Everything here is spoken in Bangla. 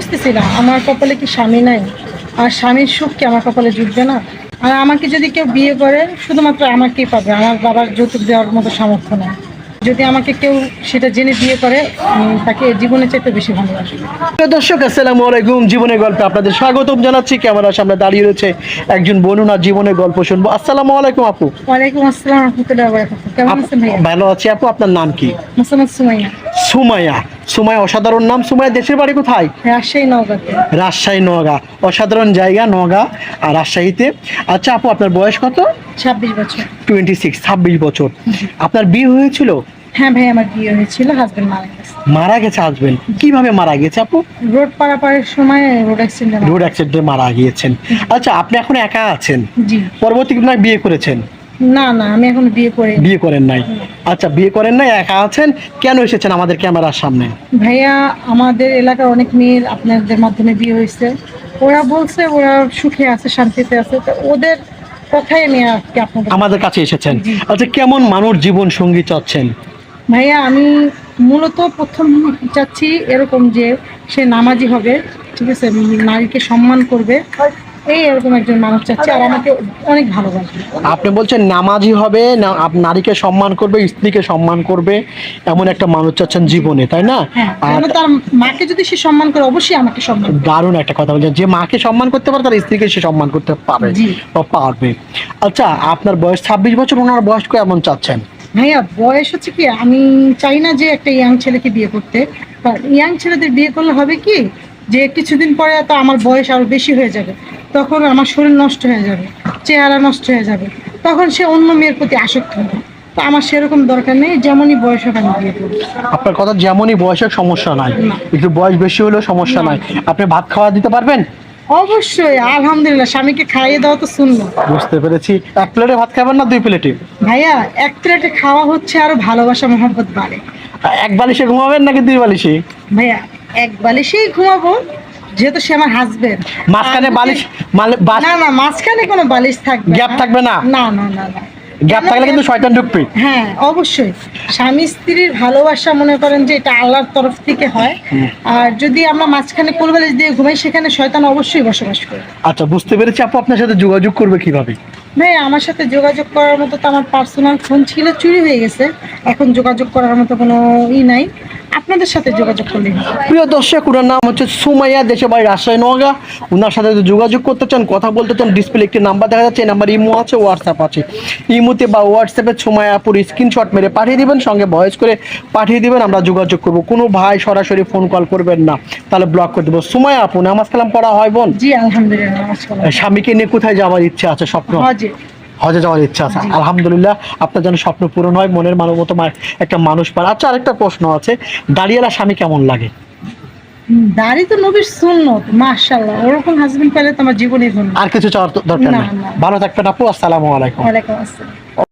বুঝতেছি না আমার কপালে কি স্বামী নাই? আর স্বামীর সুখ কি আমার কপালে জুটবে না? আর আমাকে যদি কেউ বিয়ে করে শুধুমাত্র আমাকেই পাবে আমার বাবার যৌতুক দেওয়ার মতো সামর্থ্য নেই। যদি আমাকে কেউ সেটা জেনে বিয়ে করে তাকে জীবনে চাইতে বেশি ভালোবাসি। দর্শক আসসালামু আলাইকুম। জীবনের গল্পে আপনাদের স্বাগতম জানাচ্ছি। ক্যামেরার সামনে দাঁড়িয়ে রয়েছে একজন বনুনার জীবনের গল্প শুনব। আসসালামু আলাইকুম আপু। ওয়ালাইকুম আসসালাম রহমতুল্লাহ কেমন আছেন ভালো আছি আপু আপনার নাম কি? মোসাম্মদ সুমাইয়া। সুমাইয়া। সুমাইয়া অসাধারণ নাম। সুমাইয়া দেশের বাড়ি কোথায়? রাজশাহী নওগাঁতে রাজশাহী নগা অসাধারণ জায়গা নগা আর রাজশাহীতে? আচ্ছা আপু আপনার বয়স কত? ছাব্বিশ বছর। টোয়েন্টি সিক্স ছাব্বিশ বছর। আপনার বিয়ে হয়েছিল? হ্যাঁ ভাই আমার বিয়ে হয়েছিল হাজবেন্ড মারা গেছে। মারা গেছে হাজবেন্ড কীভাবে মারা গেছে আপু? রোড পারাপারের সময় রোড অ্যাক্সিডেন্ট রোড অ্যাক্সিডেন্টে মারা গিয়েছেন। আচ্ছা আপনি এখন একা আছেন? জি। পরবর্তী আপনার বিয়ে করেছেন? না না আমি এখন বিয়ে করে বিয়ে করেন নাই। আচ্ছা বিয়ে করেন নাই একা আছেন? কেন এসেছেন আমাদের ক্যামেরার সামনে? ভাইয়া আমাদের এলাকার অনেক মেয়ের আপনাদের মাধ্যমে বিয়ে হয়েছে। ওরা বলছে ওরা সুখে আছে শান্তিতে আছে। তো ওদের কথাই আমি আজকে আপনাদের আমাদের কাছে এসেছেন। আচ্ছা কেমন মানুষ জীবন সঙ্গী চাচ্ছেন? ভাইয়া আমি মূলত প্রথম চাচ্ছি এরকম যে সে নামাজি হবে ঠিক আছে? নারীকে সম্মান করবে। এই এরকম একজন মানুষ চাচ্ছি আর আমাকে অনেক ভালোবাসবে আপনি বলছেন নামাজি হবে না নারীকে সম্মান করবে স্ত্রীকে সম্মান করবে এমন একটা মানুষ চাচ্ছেন জীবনে তাই না? হ্যাঁ আর তার মাকে যদি সে সম্মান করে অবশ্যই আমাকে সম্মান দারুণ একটা কথা বলছেন। যে মাকে সম্মান করতে পারে তার স্ত্রীকে সে সম্মান করতে পারে বা পারবে। আচ্ছা আপনার বয়স ছাব্বিশ বছর ওনার বয়স কেমন চাচ্ছেন? ভাইয়া বয়স হচ্ছে কি আমি চাই না যে একটা ইয়াং ছেলেকে বিয়ে করতে। ইয়াং ছেলেদের বিয়ে করলে হবে কি যে কিছুদিন পরে তো আমার বয়স আরও বেশি হয়ে যাবে তখন আমার শরীর নষ্ট হয়ে যাবে চেহারা নষ্ট হয়ে যাবে তখন সে অন্য মেয়ের প্রতি আসক্ত হবে। তো আমার সেরকম দরকার নেই যেমনই বয়স হবে আমি বিয়ে করব। আপনার কথা যেমনই বয়সের সমস্যা নাই। একটু বয়স বেশি হলেও সমস্যা নাই। আপনি ভাত খাওয়া দিতে পারবেন? অবশ্যই আলহামদুলিল্লাহ স্বামীকে খাইয়ে দেওয়া তো শুনলো বুঝতে পেরেছি। এক প্লেটে ভাত খাবেন না দুই প্লেটে? ভাইয়া এক প্লেটে খাওয়া হচ্ছে আরও ভালোবাসা মহব্বত বাড়ে। এক বালিশে ঘুমাবেন নাকি দুই বালিশে? ভাইয়া এক বালিশেই ঘুমাবো যেহেতু সে আমার হাজবেন্ড মাঝখানে বালিশ না না মাঝখানে কোনো বালিশ থাকবে গ্যাপ থাকবে না? না না না না। গ্যাপ থাকলে কিন্তু শয়তান ঢুকবে। হ্যাঁ অবশ্যই। স্বামী স্ত্রীর ভালোবাসা মনে করেন যে এটা আল্লাহর তরফ থেকে হয়। আর যদি আমরা মাঝখানে কোলবালিশ দিয়ে ঘুমাই সেখানে শয়তান অবশ্যই বসবাস করে। আচ্ছা বুঝতে পেরেছি আপু আপনার সাথে যোগাযোগ করবে কীভাবে? ভাই আমার সাথে যোগাযোগ করার মতো তো আমার পার্সোনাল ফোন ছিল চুরি হয়ে গেছে। এখন যোগাযোগ করার মতো কোনো ই নাই। আপনাদের সাথে যোগাযোগ করলেই হবে। প্রিয় দর্শক ওনার নাম হচ্ছে সুমাইয়া দেশে বাড়ি রাজশাহী নগা ওনার সাথে যদি যোগাযোগ করতে চান কথা বলতে চান ডিসপ্লে একটি নাম্বার দেখা যাচ্ছে এই নাম্বার ইমো আছে হোয়াটসঅ্যাপ আছে। ইমোতে বা হোয়াটসঅ্যাপে সুমাইয়া আপুর স্ক্রিনশট মেরে পাঠিয়ে দিবেন সঙ্গে ভয়েস করে পাঠিয়ে দিবেন আমরা যোগাযোগ করব। কোনো ভাই সরাসরি ফোন কল করবেন না। তাহলে ব্লক করে দেবো। সুমাইয়া আপু নামাজ কালাম পড়া হয় বোন? জি আলহামদুলিল্লাহ স্বামীকে নিয়ে কোথায় যাওয়ার ইচ্ছে আছে স্বপ্ন? হজে যাওয়ার ইচ্ছা আছে। আলহামদুলিল্লাহ আপনার যেন স্বপ্ন পূরণ হয় মনের মানব মতো একটা মানুষ পার আচ্ছা আরেকটা প্রশ্ন আছে দাঁড়িয়েলা স্বামী কেমন লাগে? দাড়ি তো নবীর সুন্নত মাশাআল্লাহ ওরকম হাজবেন্ড পেলে তো আমার ধন্য আর কিছু চাওয়ার দরকার নেই। ভালো থাকবেন আপু আসসালামু আলাইকুম। আসসালাম।